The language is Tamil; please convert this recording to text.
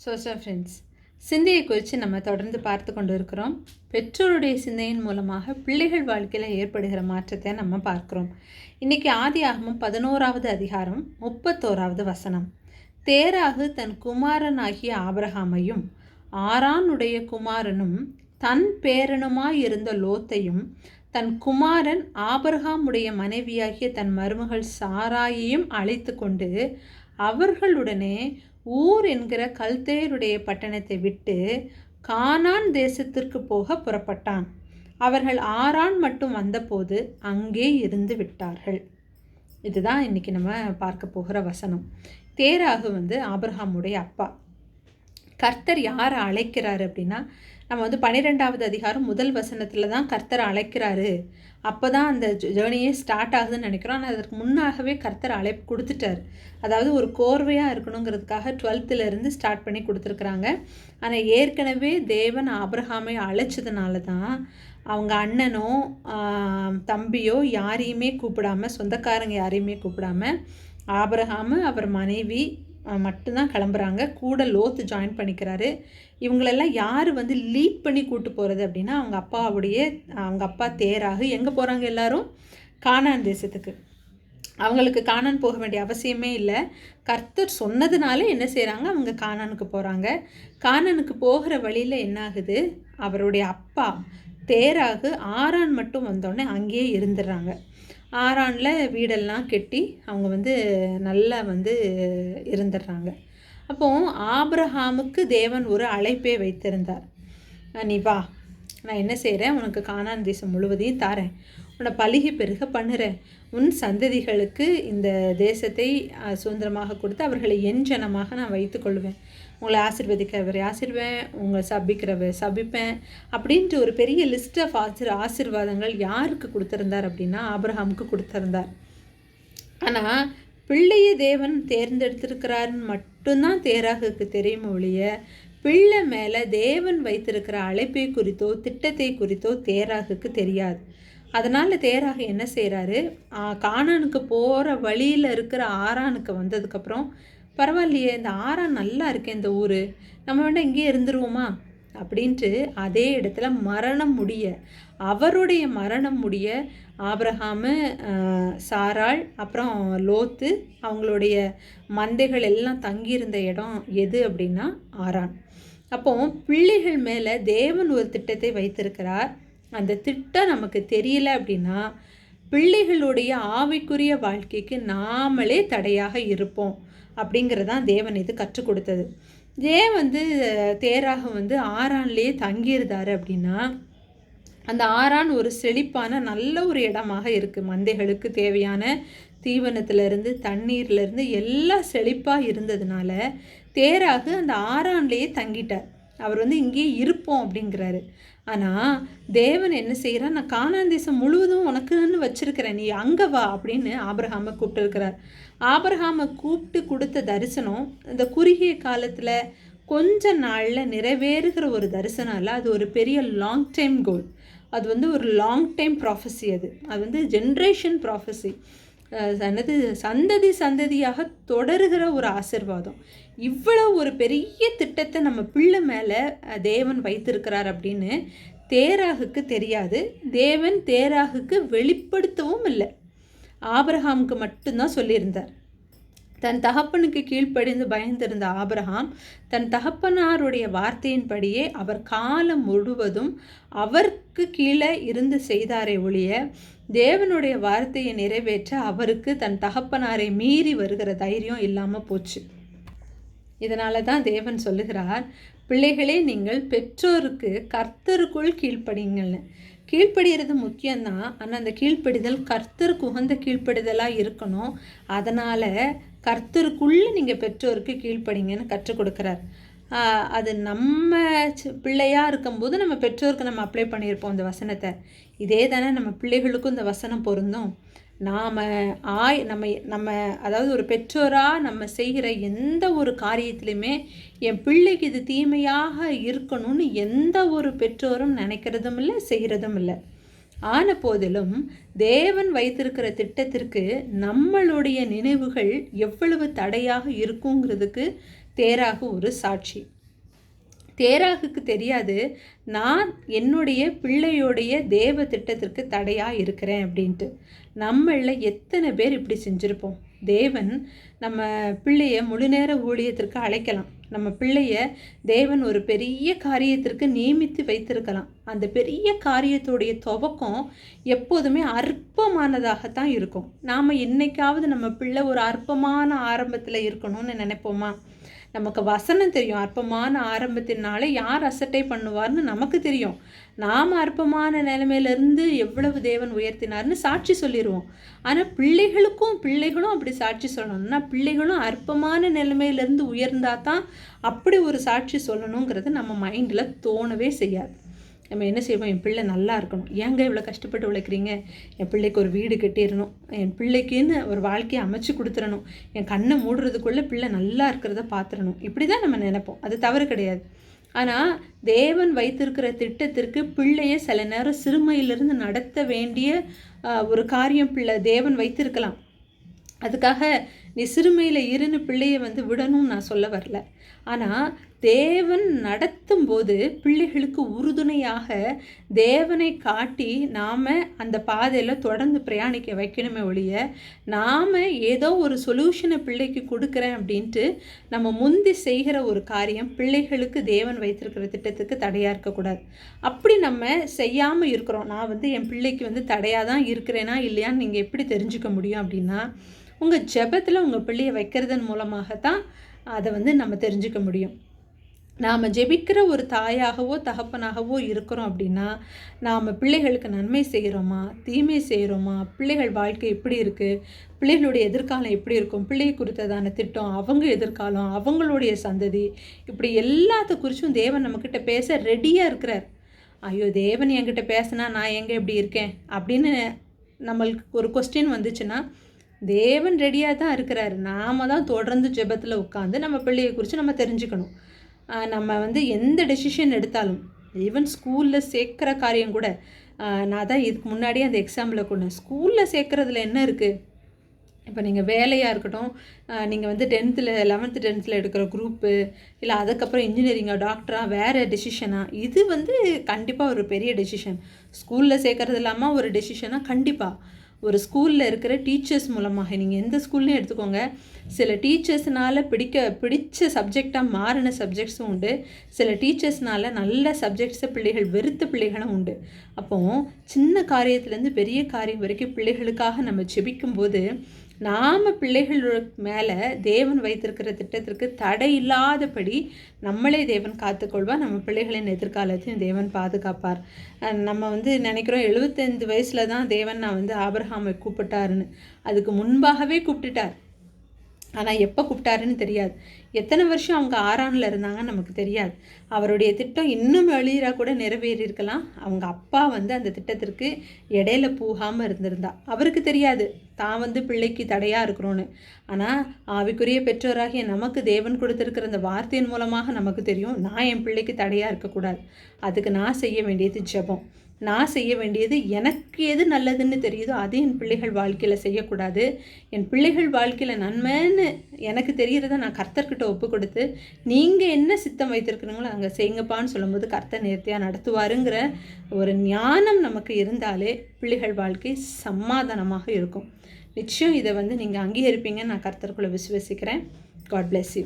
சோஷியல் ஃப்ரெண்ட்ஸ் சிந்தையை குறித்து நம்ம தொடர்ந்து பார்த்து கொண்டு இருக்கிறோம் பெற்றோருடைய சிந்தையின் மூலமாக பிள்ளைகள் வாழ்க்கையில் ஏற்படுகிற மாற்றத்தை நம்ம பார்க்குறோம். இன்றைக்கி ஆதி ஆகமும் பதினோராவது அதிகாரம் முப்பத்தோராவது வசனம். தேராகு தன் குமாரனாகிய ஆபிரகாமையும் ஆரானுடைய குமாரனும் தன் பேரனுமாய் இருந்த லோத்தையும் தன் குமாரன் ஆபிரகாமுடைய மனைவியாகிய தன் மருமகள் சாராயையும் அழைத்து கொண்டு அவர்களுடனே ஊர் என்கிற கல்தேருடைய பட்டணத்தை விட்டு கானான் தேசத்திற்கு போக புறப்பட்டான். அவர்கள் ஆறான் மட்டும் வந்தபோது அங்கே இருந்து விட்டார்கள். இதுதான் இன்னைக்கு நம்ம பார்க்க போகிற வசனம். தேராகு வந்து ஆபிரஹாமுடைய அப்பா. கர்த்தர் யாரை அழைக்கிறார் அப்படின்னா நம்ம வந்து பன்னிரெண்டாவது அதிகாரம் முதல் வசனத்தில் தான் கர்த்தர் அழைக்கிறாரு. அப்போ தான் அந்த ஜேர்னியே ஸ்டார்ட் ஆகுதுன்னு நினைக்கிறோம். ஆனால் அதற்கு முன்னாகவே கர்த்தர் அழைப்பு கொடுத்துட்டார். அதாவது ஒரு கோர்வையாக இருக்கணுங்கிறதுக்காக டுவெல்த்துலேருந்து ஸ்டார்ட் பண்ணி கொடுத்துருக்குறாங்க. ஆனால் ஏற்கனவே தேவன் ஆப்ரஹாமை அழைச்சதுனால தான் அவங்க அண்ணனோ தம்பியோ யாரையுமே கூப்பிடாம சொந்தக்காரங்க யாரையுமே கூப்பிடாம ஆபரகாமு அவர் மனைவி மட்டும்தான் கிளம்புறாங்க. கூட லோத்து ஜாயின் பண்ணிக்கிறாரு. இவங்களெல்லாம் யார் வந்து லீட் பண்ணி கூட்டு போகிறது அப்படின்னா அவங்க அப்பாவுடைய அவங்க அப்பா தேராகு. எங்கே போகிறாங்க எல்லாரும்? கானான் தேசத்துக்கு. அவங்களுக்கு காணான் போக வேண்டிய அவசியமே இல்லை. கர்த்தர் சொன்னதுனால என்ன செய்கிறாங்க அவங்க காணானுக்கு போகிறாங்க காணானுக்கு போகிற வழியில் என்னாகுது? அவருடைய அப்பா தேராகு ஆறான் மட்டும் வந்தோடனே அங்கேயே இருந்துடுறாங்க. ஆறானில் வீடெல்லாம் கெட்டி அவங்க வந்து நல்லா வந்து இருந்துடுறாங்க. அப்போது ஆப்ரஹாமுக்கு தேவன் ஒரு அழைப்பே வைத்திருந்தார். நீ வா. நான் என்ன செய்கிறேன் உனக்கு காணான் தேசம் முழுவதையும் தாரேன். உன்னை பழுகி பெருக பண்ணுறேன் உன் சந்ததிகளுக்கு இந்த தேசத்தை சுதந்திரமாக கொடுத்து அவர்களை என் ஜனமாக நான் வைத்துக்கொள்வேன் உங்களை ஆசிர்வதிக்கிறவரை ஆசிர்வேன் உங்களை சபிக்கிறவர் சபிப்பேன் அப்படின்ட்டு ஒரு பெரிய லிஸ்ட் ஆஃப் ஆசிர் ஆசிர்வாதங்கள் யாருக்கு கொடுத்துருந்தார் அப்படின்னா ஆப்ரஹாமுக்கு கொடுத்துருந்தார். ஆனால் பிள்ளையை தேவன் தேர்ந்தெடுத்திருக்கிறாருன்னு மட்டும்தான் தேராகுக்கு தெரியும் ஒழிய பிள்ளை மேலே தேவன் வைத்திருக்கிற அழைப்பை குறித்தோ திட்டத்தை குறித்தோ தேராகுக்கு தெரியாது. அதனால் தேராக என்ன செய்கிறாரு காணானுக்கு போகிற வழியில் இருக்கிற ஆரானுக்கு வந்ததுக்கப்புறம் பரவாயில்லையே இந்த ஆரான் நல்லா இருக்கே இந்த ஊர். நம்ம வேண்டாம் இங்கேயே இருந்துருவோமா? அப்படின்ட்டு அதே இடத்துல மரணம் முடிய அவருடைய மரணம் முடிய ஆப்ரஹாமு சாராள் அப்புறம் லோத்து அவங்களுடைய மந்தைகள் எல்லாம் தங்கியிருந்த இடம் எது அப்படின்னா ஆரான் அப்போ பிள்ளைகள் மேலே தேவன் ஒரு திட்டத்தை வைத்திருக்கிறார். அந்த திட்டம் நமக்கு தெரியல அப்படின்னா பிள்ளைகளுடைய ஆவிக்குரிய வாழ்க்கைக்கு நாமளே தடையாக இருப்போம் அப்படிங்கிறதான் தேவன் இது கற்றுக் கொடுத்தது. ஏன் வந்து தேராக வந்து ஆறான்லேயே தங்கியிருந்தாரு அப்படின்னா அந்த ஆறான் ஒரு செழிப்பான நல்ல ஒரு இடமாக இருக்குது மந்தைகளுக்கு தேவையான தீவனத்திலிருந்து தண்ணீர்லேருந்து எல்லாம் செழிப்பாக இருந்ததுனால தேராகு அந்த ஆறான்லேயே தங்கிட்டார். அவர் வந்து இங்கேயே இருப்போம் அப்படிங்கிறாரு. ஆனால் தேவன் என்ன செய்கிறான் நான் கானான் தேசம் முழுவதும் உனக்குன்னு வச்சிருக்கிறேன். நீ அங்கே வா அப்படின்னு ஆபரஹாமை கூப்பிட்டுருக்கிறார் ஆபிரகாமை கூப்பிட்டு கொடுத்த தரிசனம் இந்த குறுகிய காலத்தில் கொஞ்ச நாளில் நிறைவேறுகிற ஒரு தரிசனம் இல்லை அது ஒரு பெரிய லாங் டைம் கோல் அது வந்து ஒரு லாங் டைம் ப்ராஃபஸி அது. அது வந்து ஜென்ரேஷன் ப்ராஃபஸி என்னது சந்ததி சந்ததியாக தொடருகிற ஒரு ஆசிர்வாதம். இவ்வளோ ஒரு பெரிய திட்டத்தை நம்ம பிள்ளை மேலே தேவன் வைத்திருக்கிறார் அப்படின்னு தேராகுக்கு தெரியாது. தேவன் தேராகுக்கு வெளிப்படுத்தவும் இல்லை. ஆபிரகாமுக்கு மட்டும்தான் சொல்லியிருந்தார். தன் தகப்பனுக்கு கீழ்ப்படிந்து பயந்திருந்த ஆபிரகாம் தன் தகப்பனாருடைய வார்த்தையின்படியே அவர் காலம் முழுவதும் அவருக்கு கீழே இருந்து செய்தாரே ஒழிய தேவனுடைய வார்த்தையை நிறைவேற்ற அவருக்கு தன் தகப்பனாரை மீறி வருகிற தைரியம் இல்லாமல் போச்சு. இதனால தான் தேவன் சொல்லுகிறார் பிள்ளைகளே நீங்கள் பெற்றோருக்கு கர்த்தருக்குள் கீழ்ப்படிங்கள்னு கீழ்ப்படிகிறது முக்கியம்தான் ஆனால் அந்த கீழ்ப்படிதல் கர்த்தருக்கு உகந்த கீழ்ப்படிதலாக இருக்கணும். அதனால் கர்த்தருக்குள்ளே நீங்கள் பெற்றோருக்கு கீழ்ப்படிங்கன்னு கற்றுக் கொடுக்குறார். அது நம்ம பிள்ளையாக இருக்கும்போது நம்ம பெற்றோருக்கு நம்ம அப்ளை பண்ணியிருப்போம் இந்த வசனத்தை. இதே தானே நம்ம பிள்ளைகளுக்கும் இந்த வசனம் பொருந்தும். நாம் ஆய் நம்ம நம்ம அதாவது ஒரு பெற்றோராக நம்ம செய்கிற எந்த ஒரு காரியத்திலையுமே என் பிள்ளைக்கு இது தீமையாக இருக்கணும்னு எந்த ஒரு பெற்றோரும் நினைக்கிறதும் இல்லை செய்கிறதும் இல்லை. ஆன போதிலும் தேவன் வைத்திருக்கிற திட்டத்திற்கு நம்மளுடைய நினைவுகள் எவ்வளவு தடையாக இருக்குங்கிறதுக்கு தேராகு ஒரு சாட்சி. தேராகுக்கு தெரியாது நான் என்னுடைய பிள்ளையோடைய தேவ திட்டத்திற்கு தடையாக இருக்கிறேன் அப்படின்ட்டு. நம்மளில் எத்தனை பேர் இப்படி செஞ்சுருப்போம்? தேவன் நம்ம பிள்ளைய முழுநேர ஊழியத்திற்கு அழைக்கலாம். நம்ம பிள்ளைய தேவன் ஒரு பெரிய காரியத்திற்கு நியமித்து வைத்திருக்கலாம். அந்த பெரிய காரியத்துடைய துவக்கம் எப்போதுமே அற்பமானதாகத்தான் இருக்கும். நாம் என்னைக்காவது நம்ம பிள்ளை ஒரு அற்பமான ஆரம்பத்தில் இருக்கணும்னு நினைப்போமா? நமக்கு வசனம் தெரியும். அற்பமான ஆரம்பத்தினால யார் அசட்டை பண்ணுவார்னு நமக்கு தெரியும். நாம் அற்பமான நிலைமையிலேருந்து எவ்வளவு தேவன் உயர்த்தினார்னு சாட்சி சொல்லிடுவோம் ஆனால் பிள்ளைகளுக்கும் பிள்ளைகளும் அப்படி சாட்சி சொல்லணும்னா பிள்ளைகளும் அற்பமான நிலைமையிலேருந்து உயர்ந்தா தான் அப்படி ஒரு சாட்சி சொல்லணுங்கிறது நம்ம மைண்டில் தோணவே செய்யாது. நம்ம என்ன செய்வோம்? என் பிள்ளை நல்லா இருக்கணும். ஏங்க இவ்வளோ கஷ்டப்பட்டு உழைக்கிறீங்க? என் பிள்ளைக்கு ஒரு வீடு கட்டிடணும். என் பிள்ளைக்குன்னு ஒரு வாழ்க்கையை அமைச்சு கொடுத்துடணும். என் கண்ணை மூடுறதுக்குள்ளே பிள்ளை நல்லா இருக்கிறத பார்த்துடணும் இப்படி தான் நம்ம நினைப்போம். அது தவறு கிடையாது. ஆனால் தேவன் வைத்திருக்கிற திட்டத்திற்கு பிள்ளையை சில நேரம் சிறுமையிலிருந்து நடத்த வேண்டிய ஒரு காரியம் பிள்ளை தேவன் வைத்திருக்கலாம். அதுக்காக நீ சிறுமையில் இருன்னு பிள்ளையை வந்து விடணும்னு நான் சொல்ல வரல. ஆனால் தேவன் நடத்தும் போது பிள்ளைகளுக்கு உறுதுணையாக தேவனை காட்டி நாம் அந்த பாதையில் தொடர்ந்து பிரயாணிக்க வைக்கணுமே ஒழிய நாம் ஏதோ ஒரு சொல்யூஷனை பிள்ளைக்கு கொடுக்குறேன் அப்படின்ட்டு நம்ம முந்தி செய்கிற ஒரு காரியம் பிள்ளைகளுக்கு தேவன் வைத்திருக்கிற திட்டத்துக்கு தடையாக இருக்கக்கூடாது அப்படி நம்ம செய்யாமல் இருக்கிறோம். நான் வந்து என் பிள்ளைக்கு வந்து தடையாக தான் இருக்கிறேனா இல்லையான்னு நீங்கள் எப்படி தெரிஞ்சுக்க முடியும் அப்படின்னா உங்கள் ஜெபத்தில் உங்கள் பிள்ளையை வைக்கிறதன் மூலமாக தான் அதை வந்து நம்ம தெரிஞ்சுக்க முடியும். நாம் ஜெபிக்கிற ஒரு தாயாகவோ தகப்பனாகவோ இருக்கிறோம் அப்படின்னா நாம் பிள்ளைகளுக்கு நன்மை செய்கிறோமா? தீமை செய்கிறோமா? பிள்ளைகள் வாழ்க்கை எப்படி இருக்குது பிள்ளைகளுடைய எதிர்காலம் எப்படி இருக்கும்? பிள்ளையை குறித்ததான திட்டம் அவங்க எதிர்காலம் அவங்களுடைய சந்ததி இப்படி எல்லாத்த குறிச்சும் தேவன் நம்மக்கிட்ட பேச ரெடியாக இருக்கிறார். ஐயோ தேவன் என்கிட்ட பேசினா நான் எங்கே எப்படி இருக்கேன்? அப்படின்னு நம்மளுக்கு ஒரு கொஸ்டின் வந்துச்சுன்னா தேவன் ரெடியாக தான் இருக்கிறாரு. நாம் தான் தொடர்ந்து ஜெபத்தில் உட்காந்து நம்ம பிள்ளையை குறித்து நம்ம தெரிஞ்சுக்கணும். நம்ம வந்து எந்த டெசிஷன் எடுத்தாலும் ஈவன் ஸ்கூலில் சேர்க்குற காரியம் கூட நான் தான் இதுக்கு முன்னாடியே அந்த எக்ஸாம்பிளை கொண்டேன். ஸ்கூலில் சேர்க்குறதுல என்ன இருக்குது இப்போ நீங்கள் வேலையாக இருக்கட்டும் நீங்கள் வந்து டென்த்தில் லெவன்த்து டென்த்தில் எடுக்கிற குரூப்பு இல்லை அதுக்கப்புறம் இன்ஜினியரிங்காக டாக்டராக வேறு டெசிஷனாக இது வந்து கண்டிப்பாக ஒரு பெரிய டெசிஷன் ஸ்கூலில் சேர்க்குறது இல்லாமல் ஒரு டெசிஷனாக கண்டிப்பாக ஒரு ஸ்கூலில் இருக்கிற டீச்சர்ஸ் மூலமாக. நீங்கள் எந்த ஸ்கூல்லையும் எடுத்துக்கோங்க. சில டீச்சர்ஸ்னால் பிடிக்க பிடிச்ச சப்ஜெக்டாக மாறின சப்ஜெக்ட்ஸும் உண்டு. சில டீச்சர்ஸ்னால் நல்ல சப்ஜெக்ட்ஸை பிள்ளைகள் வெறுத்த பிள்ளைகளும் உண்டு. அப்போது சின்ன காரியத்துலேருந்து பெரிய காரியம் வரைக்கும் பிள்ளைகளுக்காக நம்ம செபிக்கும்போது நாம் பிள்ளைகள் மேலே தேவன் வைத்திருக்கிற திட்டத்திற்கு தடை இல்லாதபடி நம்மளே தேவன் காத்துக்கொள்வார். நம்ம பிள்ளைகளின் எதிர்காலத்தையும் தேவன் பாதுகாப்பார். நம்ம வந்து நினைக்கிறோம் எழுபத்தைந்து வயசில் தான் தேவன் நான் வந்து ஆபரகாமை கூப்பிட்டாருன்னு. அதுக்கு முன்பாகவே கூப்பிட்டுட்டார். ஆனால் எப்போ கூப்பிட்டாருன்னு தெரியாது. எத்தனை வருஷம் அவங்க ஆறானில் இருந்தாங்கன்னு நமக்கு தெரியாது. அவருடைய திட்டம் இன்னும் வெளியிறாக கூட நிறைவேறியிருக்கலாம். அவங்க அப்பா வந்து அந்த திட்டத்திற்கு இடையில போகாமல் இருந்திருந்தா. அவருக்கு தெரியாது. தான் வந்து பிள்ளைக்கு தடையாக இருக்கிறோன்னு ஆனால் ஆவிக்குரிய பெற்றோராகிய நமக்கு தேவன் கொடுத்துருக்கிற அந்த வார்த்தையின் மூலமாக நமக்கு தெரியும் நான் என் பிள்ளைக்கு தடையாக இருக்கக்கூடாது. அதுக்கு நான் செய்ய வேண்டியது ஜெபம். நான் செய்ய வேண்டியது எனக்கு எது நல்லதுன்னு தெரியுதோ அது என் பிள்ளைகள் வாழ்க்கையில் செய்யக்கூடாது. என் பிள்ளைகள் வாழ்க்கையில் நன்மைன்னு எனக்கு தெரிகிறத நான் கர்த்தர்கிட்ட ஒப்பு கொடுத்து நீங்கள் என்ன சித்தம் வைத்திருக்கிறீங்களோ அங்கே செய்யுங்கப்பான்னு சொல்லும்போது கர்த்தர் நேர்த்தியாக நடத்துவாருங்கிற ஒரு ஞானம் நமக்கு இருந்தாலே பிள்ளைகள் வாழ்க்கை சமாதானமாக இருக்கும். நிச்சயம் இதை வந்து நீங்கள் அங்கீகரிப்பீங்கன்னு நான் கர்த்தருக்குள்ளே விசுவசிக்கிறேன். God bless you